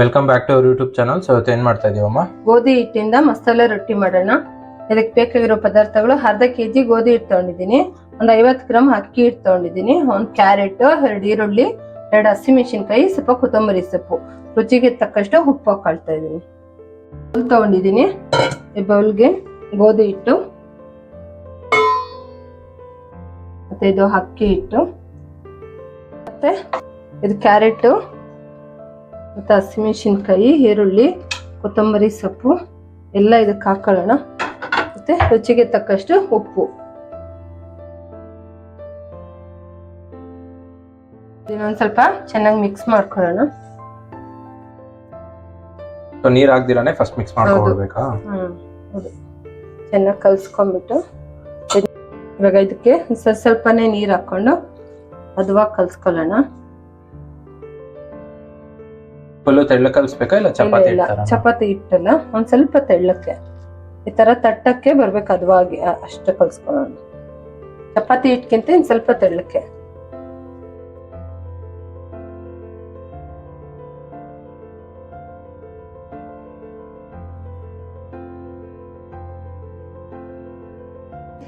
Welcome back to our YouTube channel so ಏನ್ ಮಾಡ್ತಾ ಇದೀವಮ್ಮ? ಗೋಧಿ ಹಿಟ್ಟಿಂದ ಮಸಾಲೆ ರೊಟ್ಟಿ ಮಾಡೋಣ. ಇದಕ್ಕೆ ಬೇಕಾಗಿರೋ ಪದಾರ್ಥಗಳು ಅರ್ಧ ಕೆಜಿ ಗೋಧಿ ಹಿಟ್ಟು ತಗೊಂಡಿದ್ದೀನಿ. ಒಂದು ಐವತ್ತು ಗ್ರಾಮ್ ಅಕ್ಕಿ ಹಿಟ್ಟು ತಗೊಂಡಿದ್ದೀನಿ. ಒಂದ್ ಕ್ಯಾರೆಟ್, ಎರಡು ಈರುಳ್ಳಿ, ಎರಡು ಹಸಿಮೆಣಸಿನ್ಕಾಯಿ ಸ್ವಲ್ಪ ಕೊತ್ತಂಬರಿ ಸೊಪ್ಪು. ರುಚಿಗೆ ತಕ್ಕಷ್ಟು ಉಪ್ಪು ಹಾಕೊಳ್ತಾ ಇದ್ದೀನಿ ಬೌಲ್ ತಗೊಂಡಿದ್ದೀನಿ. ಈ ಬೌಲ್ಗೆ ಗೋಧಿ ಹಿಟ್ಟು, ಮತ್ತೆ ಇದು ಅಕ್ಕಿ ಹಿಟ್ಟು, ಮತ್ತೆ ಇದು ಕ್ಯಾರೆಟು ಮತ್ತು ಹಸಿಮೆಣಸಿನ್ಕಾಯಿ ಈರುಳ್ಳಿ ಕೊತ್ತಂಬರಿ ಸೊಪ್ಪು ಎಲ್ಲ ಇದಕ್ಕೆ ಹಾಕ್ಕೊಳ್ಳೋಣ ಮತ್ತು ರುಚಿಗೆ ತಕ್ಕಷ್ಟು ಉಪ್ಪು. ಇನ್ನೊಂದು ಸ್ವಲ್ಪ ಚೆನ್ನಾಗಿ ಮಿಕ್ಸ್ ಮಾಡ್ಕೊಳ್ಳೋಣ. ನೀರು ಹಾಕ್ದಿರಾನೆ ಫಸ್ಟ್ ಮಿಕ್ಸ್ ಮಾಡ್ಕೊಳ್ಬೇಕಾ ಹೌದು. ಚೆನ್ನಾಗಿ ಕಲ್ಸ್ಕೊಂಡ್ಬಿಟ್ಟು ಇವಾಗ ಇದಕ್ಕೆ ಸ್ವಲ್ಪ ಸ್ವಲ್ಪನೇ ನೀರು ಹಾಕೊಂಡು ಹದವಾಗಿ ಕಲ್ಸ್ಕೊಳ್ಳೋಣ. ಫುಲ್ಲು ತೆಳ್ಳ ಕಲ್ಸ್ಬೇಕಾ ಇಲ್ಲ ಚಪಾತಿ ಇಲ್ಲ ಚಪಾತಿ ಹಿಟ್ಟಲ್ಲ ಒಂದ್ ಸ್ವಲ್ಪ ತೆಳ್ಳಕ್ಕೆ. ಈ ತರ ತಟ್ಟಕ್ಕೆ ಬರ್ಬೇಕು ಅದುವಾಗಿ ಅಷ್ಟು ಕಲ್ಸ್ಕೊಳ್ಳೋಣ. ಚಪಾತಿ ಹಿಟ್ಕಿಂತ ಇನ್ ಸ್ವಲ್ಪ ತೆಳ್ಳಕ್ಕೆ.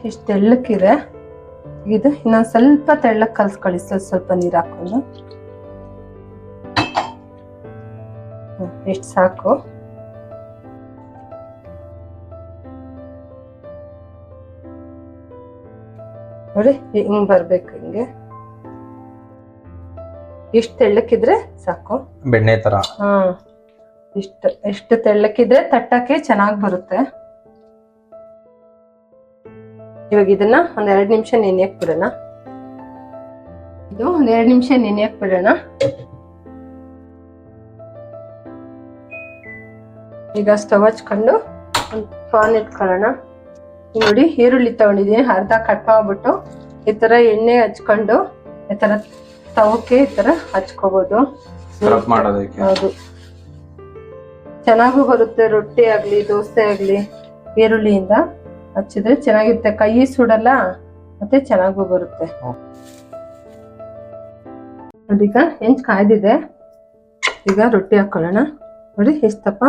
ಇಷ್ಟು ತೆಳ್ಳಕ್ಕಿದೆ. ಇದು ಇನ್ನೊಂದ್ ಸ್ವಲ್ಪ ತೆಳ್ಳಕ್ ಕಲ್ಸ್ಕೊಳ್ಳಿ ಸ್ವಲ್ಪ ಸ್ವಲ್ಪ ನೀರ್ ಹಾಕೊಂಡು. ಎಷ್ಟು ಸಾಕು? ನೋಡಿ ಹಿಂಗ್ ಬರ್ಬೇಕು ಹಿಂಗೆ. ಇಷ್ಟು ತೆಳ್ಳಕ್ಕಿದ್ರೆ ಸಾಕು. ಬೆಣ್ಣೆ ತರ. ಹಾ ಇಷ್ಟು ಎಷ್ಟು ತೆಳ್ಳಕ್ಕಿದ್ರೆ ತಟ್ಟಕ್ಕೆ ಚೆನ್ನಾಗಿ ಬರುತ್ತೆ. ಇವಾಗ ಇದನ್ನ ಒಂದ್ ಎರಡು ನಿಮಿಷ ನೆನೆಯಕ್ ಬಿಡೋಣ. ಇದು ಒಂದ್ ಎರಡು ನಿಮಿಷ ನೆನೆಯಕ್ ಬಿಡೋಣ. ಈಗ ಸ್ಟವ್ ಹಚ್ಕೊಂಡು ಒಂದು ಪಾನ್ ಇಟ್ಕೊಳ್ಳೋಣ. ನೋಡಿ ಈರುಳ್ಳಿ ತಗೊಂಡಿದ್ದೀನಿ ಅರ್ಧ ಕಟ್ ಮಾಡ್ಬಿಟ್ಟು ಈ ತರ ಎಣ್ಣೆ ಹಚ್ಕೊಂಡು ಈ ತರ ತವಕ್ಕೆ ಈ ತರ ಹಚ್ಕೋಬೋದು. ಹೌದು. ಚೆನ್ನಾಗೂ ಬರುತ್ತೆ ರೊಟ್ಟಿ ಆಗಲಿ ದೋಸೆ ಆಗಲಿ ಈರುಳ್ಳಿಯಿಂದ ಹಚ್ಚಿದ್ರೆ ಚೆನ್ನಾಗಿರುತ್ತೆ. ಕೈ ಸುಡಲ್ಲ ಮತ್ತೆ ಚೆನ್ನಾಗೂ ಬರುತ್ತೆ. ನೋಡಿ ಈಗ ಹೆಂಚ್ ಕಾಯ್ದಿದೆ. ಈಗ ರೊಟ್ಟಿ ಹಾಕೊಳ್ಳೋಣ. ನೋಡಿ ಎಷ್ಟಪ್ಪ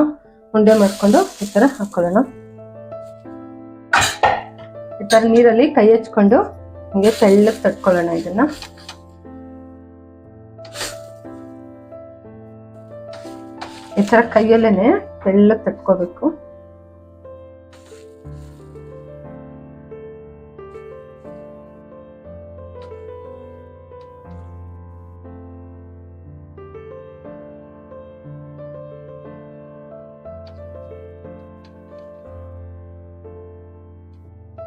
ಉಂಡೆ ಮಾಡ್ಕೊಂಡು ಈ ತರ ಹಾಕೊಳ್ಳೋಣ. ಈ ಥರ ನೀರಲ್ಲಿ ಕೈ ಹಚ್ಕೊಂಡು ಹಿಂಗೆ ತೆಳ್ಳಗೆ ತಟ್ಕೊಳ್ಳೋಣ ಇದನ್ನ. ಈ ತರ ಕೈಯಲ್ಲೇ ತೆಳ್ಳಗೆ ತಟ್ಕೋಬೇಕು.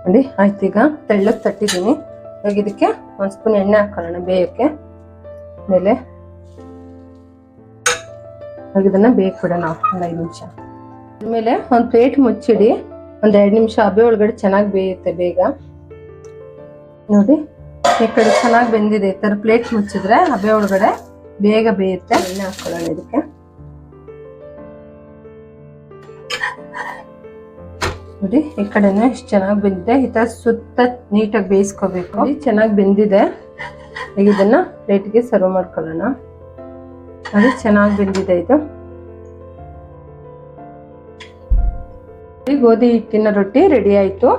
ನೋಡಿ ಆಯ್ತು ಈಗ ತೆಳ್ಳಗೆ ತಟ್ಟಿದ್ದೀನಿ. ಇವಾಗ ಇದಕ್ಕೆ ಒಂದು ಸ್ಪೂನ್ ಎಣ್ಣೆ ಹಾಕೊಳ್ಳೋಣ ಬೇಯಕ್ಕೆ. ಮೇಲೆ ಇವಾಗ ಇದನ್ನ ಬೇಯಕ್ ಬಿಡೋಣ ಒಂದು ಐದು ನಿಮಿಷ. ಆಮೇಲೆ ಒಂದು ಪ್ಲೇಟ್ ಮುಚ್ಚಿಡಿ. ಒಂದು ಎರಡು ನಿಮಿಷ ಹಬೆ ಒಳಗಡೆ ಚೆನ್ನಾಗಿ ಬೇಯುತ್ತೆ ಬೇಗ. ನೋಡಿ, ಈ ಕಡೆ ಚೆನ್ನಾಗಿ ಬೆಂದಿದೆ. ಈ ಥರ ಪ್ಲೇಟ್ ಮುಚ್ಚಿದ್ರೆ ಹಬೆ ಒಳಗಡೆ ಬೇಗ ಬೇಯುತ್ತೆ. ಎಣ್ಣೆ ಹಾಕೊಳ್ಳೋಣ ಇದಕ್ಕೆ. ನೋಡಿ, ಈ ಕಡೆನೂ ಎಷ್ಟು ಚೆನ್ನಾಗಿ ಬೆಂದಿದೆ. ಈ ತರ ಸುತ್ತ ನೀಟಾಗಿ ಬೇಯಿಸ್ಕೋಬೇಕು. ಚೆನ್ನಾಗಿ ಬೆಂದಿದೆ. ಈಗ ಇದನ್ನ ಪ್ಲೇಟ್ಗೆ ಸರ್ವ್ ಮಾಡ್ಕೊಳ್ಳೋಣ. ಅದು ಚೆನ್ನಾಗಿ ಬೆಂದಿದೆ ಇದು. ಗೋಧಿ ಹಿಟ್ಟಿನ ರೊಟ್ಟಿ ರೆಡಿ ಆಯ್ತು.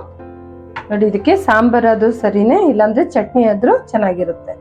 ನೋಡಿ, ಇದಕ್ಕೆ ಸಾಂಬಾರ್ ಅದು ಸರಿನೇ, ಇಲ್ಲಾಂದ್ರೆ ಚಟ್ನಿ ಆದರೂ ಚೆನ್ನಾಗಿರುತ್ತೆ.